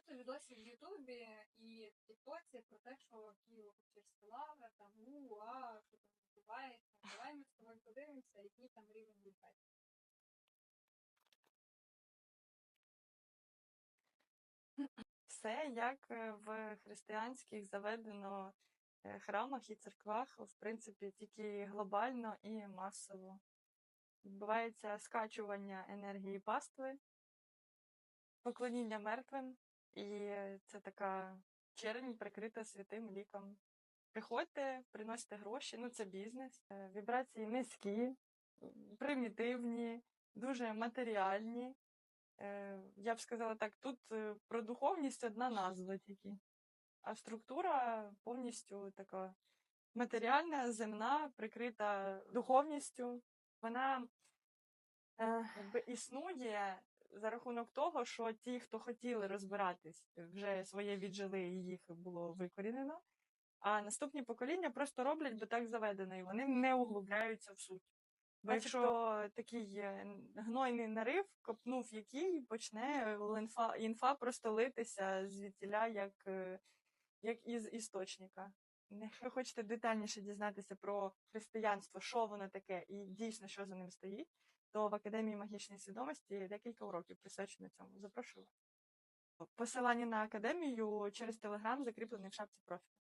багато відосів в Ютубі і в Тіктоці про те, що Києво-Печерська лавра, там у, а, що там відбувається. Давай ми з тобою подивимося, який там рівень безпеки. Все як е, в християнських заведено е, храмах і церквах, в принципі, тільки глобально і масово. Відбувається скачування енергії пастви, поклоніння мертвим, і це така чернь прикрита святим ліком. Приходьте, приносите гроші, ну це бізнес. Е, Вібрації низькі, примітивні, дуже матеріальні. Е, Я б сказала так, тут про духовність одна назва тільки, а структура повністю така матеріальна, земна, прикрита духовністю. Вона якби існує за рахунок того, що ті, хто хотіли розбиратись, вже своє віджили і їх було викорінено. А наступні покоління просто роблять, бо так заведено, і вони не углубляються в суть. Бо якщо такий гнойний нарив, копнув який, почне інфа, інфа просто литися звідтіля, як, е, як із істочника. Якщо ви хочете детальніше дізнатися про християнство, що воно таке і дійсно що за ним стоїть, то в Академії магічної свідомості декілька уроків присвячено цьому. Запрошую. Посилання на академію через телеграм закріплений в шапці профілю.